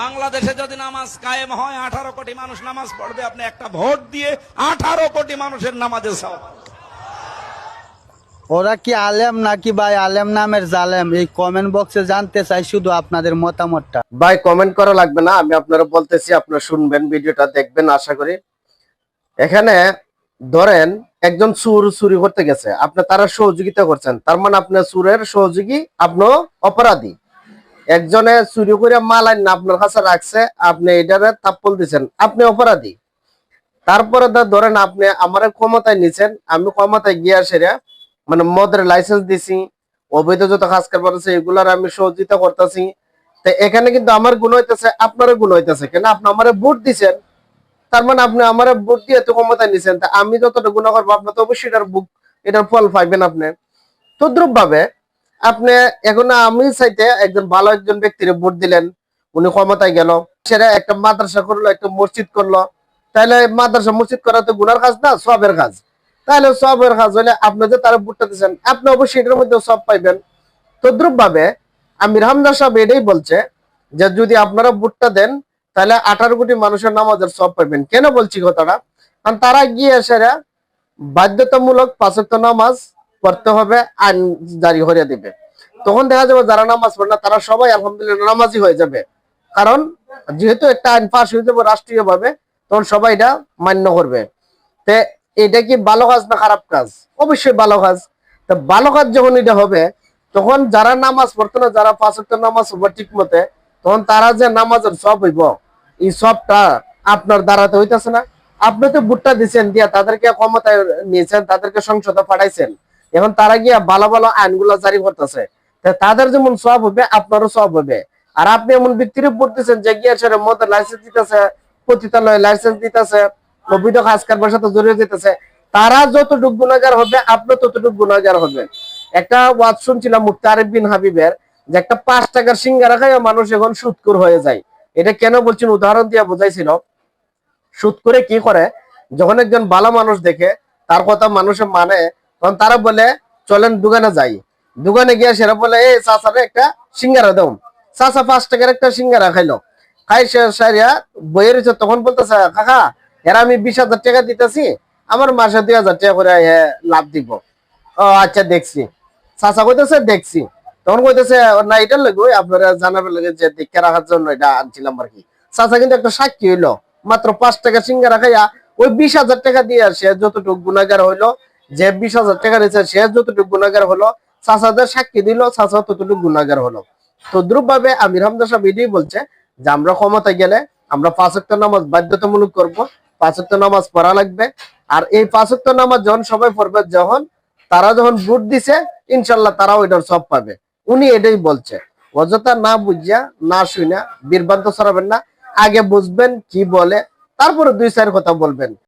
বাংলাদেশে যদি নামাজ কায়েম হয় আঠারো কোটি মানুষ নামাজ পড়বে আপনি একটা ভোট দিয়ে আঠারো কোটি মানুষের নামাজে সব ওরা কি আলেম নাকি ভাই? আলেম নামের জালেম। এই কমেন্ট বক্সে জানতে চাই শুধু আপনাদের মতামতটা। ভাই কমেন্ট করা লাগবে না আমি আপনারা বলতেছি আপনারা শুনবেন ভিডিওটা দেখবেন আশা করি। এখানে ধরেন একজন সুর চুরি করতে গেছে। আপনি তারা সহযোগিতা করছেন। তার মানে আপনার সুরের সহযোগী আপনি অপরাধী। একজনে চুরি করে মাল আইন আপনার কাছে রাখছে, আপনি এটারে থাপ্পল দিচ্ছেন আপনি অপরাধী। তারপরে ধরেন আপনি আমার ক্ষমতায় নিছেন, আমি ক্ষমতায় গিয়ে সেরা মানে মদের লাইসেন্স দিছি, অবৈধ যত কাজ কারবার আছে, এগুলার আমি সহযোগিতা করতেছি। তো এখানে কিন্তু আমার গুণ হইতেছে, আপনারও গুণ হইতেছে, কেন? আপনি আমার ভোট দিছেন, তার মানে আপনি আমার ভোট দিয়ে তো ক্ষমতা নিছেন, তা আমি যতটা গুণ করব, আপনি তো অবশ্যই এটার বুক এটার ফল পাইবেন আপনি। তদ্রুপ ভাবে আপনি এখন আমি চাইতে একজন ভালো একজন ব্যক্তির ভোট দিলেন, উনি ক্ষমতায় গেল। সেটা একটা মাদ্রাসা করল, একটা মসজিদ করল। তাহলে মাদ্রাসা মসজিদ করা তো গুনার কাজ না, সবের কাজ। তাহলে সবের কাজ হলে আপনি যে তারা ভোটটা দিচ্ছেন আপনি অবশ্যই এটার মধ্যে সব পাইবেন। তদ্রুপ ভাবে আমির হামদা সাহেব এটাই বলছে যে, যদি আপনারা ভোটটা দেন তাহলে আঠারো কোটি মানুষের নামাজের সব পাইবেন। কেন বলছি কথাটা? কারণ তারা গিয়ে সেরা বাধ্যতামূলক পাঁচক্ত নামাজ পড়তে হবে, আইন জারি করে দিবে। তখন দেখা যাবে যারা নামাজ পড়ে না, তারা সবাই আলহামদুলিল্লাহ নামাজি হয়ে যাবে। কারণ যেহেতু একটা আইন পাস হয়ে যাবে রাষ্ট্রীয় ভাবে তখন সবাই এটা মান্য করবে। তে এটা কি ভালো কাজ না খারাপ কাজ? অবশ্যই ভালো কাজ। তা ভালো কাজ যখন এটা হবে, তখন যারা নামাজ পড়তো না, যারা পাঁচ নামাজ পড়বে ঠিক মতে তখন তারা যে নামাজের সব হইব, এই সবটা আপনার দ্বারাতে হইতেছে না। আপনি তো ভুট্টা দিচ্ছেন দিয়া তাদেরকে ক্ষমতায় নিয়েছেন, তাদেরকে সংসদে পাঠাইছেন। এখন তারা গিয়া ভালো ভালো আইনগুলো জারি করতেছে। তাদের যেমন সব হবে, আপনারও সব হবে। আর আপনি এমন ব্যক্তির পড়তেছেন যে গিয়া সেটা মদের লাইসেন্স দিতেছে, পতিতালয় লাইসেন্স দিতেছে অবৈধ কাজ কারবার সাথে জড়িয়ে যেতেছে। তারা যতটুকু গুণাগার হবে আপনি ততটুকু গুণাগার হবেন। একটা ওয়াজ শুনছিলাম মুক্তি আরিফ বিন হাবিবের, যে একটা পাঁচ টাকার সিঙ্গারা খাইয়া মানুষ এখন সুৎকুর হয়ে যায়। এটা কেন বলছেন? উদাহরণ দিয়ে বোঝাইছিল। সুদ করে কি করে? যখন একজন ভালো মানুষ দেখে, তার কথা মানুষে মানে তখন তারা বলে, চলেন দোকানে যাই। দোকানে গিয়ে সেরা বলে, এই চাচারে একটা সিঙ্গারা দাও। চাচা পাঁচ টাকার একটা সিঙ্গারা খাইলো। খাই সারিয়া বইয়ের তখন বলতেছে, কাকা, এরা আমি বিশ হাজার টাকা দিতেছি, আমার মাসে দুই হাজার টাকা করে লাভ দিব। ও আচ্ছা দেখছি। চাচা কইতেছে, দেখছি। তখন কইতেছে, না এটার লাগে আপনারা জানাবেন লাগে যে দেখে রাখার জন্য এটা আনছিলাম আর কি। চাচা কিন্তু একটা সাক্ষী হইল। মাত্র পাঁচ টাকা সিঙ্গারা খাইয়া, ওই বিশ হাজার টাকা দিয়ে সে যতটুকু গুণাগার হইল যে বিশ হাজার টাকা নিয়েছে সে যতটুকু গুণাগার হলো, চাচাদের সাক্ষী দিল, চাচা ততটুকু গুণাগার হলো। তদ্রুপ ভাবে আমির হামদা সাহেব এটাই বলছে যে, আমরা ক্ষমতায় গেলে আমরা পাঁচক্ত নামাজ বাধ্যতামূলক করব পাঁচক্ত নামাজ পড়া লাগবে। আর এই পাঁচক্ত নামাজ যখন সবাই পড়বে, যখন তারা যখন ভোট দিছে, ইনশাল্লাহ তারাও এটার সব পাবে। উনি এটাই বলছে। অযথা না বুঝিয়া, না শুনা বিভ্রান্ত ছড়াবেন না। আগে বুঝবেন কি বলে, তারপরে দুই চার কথা বলবেন।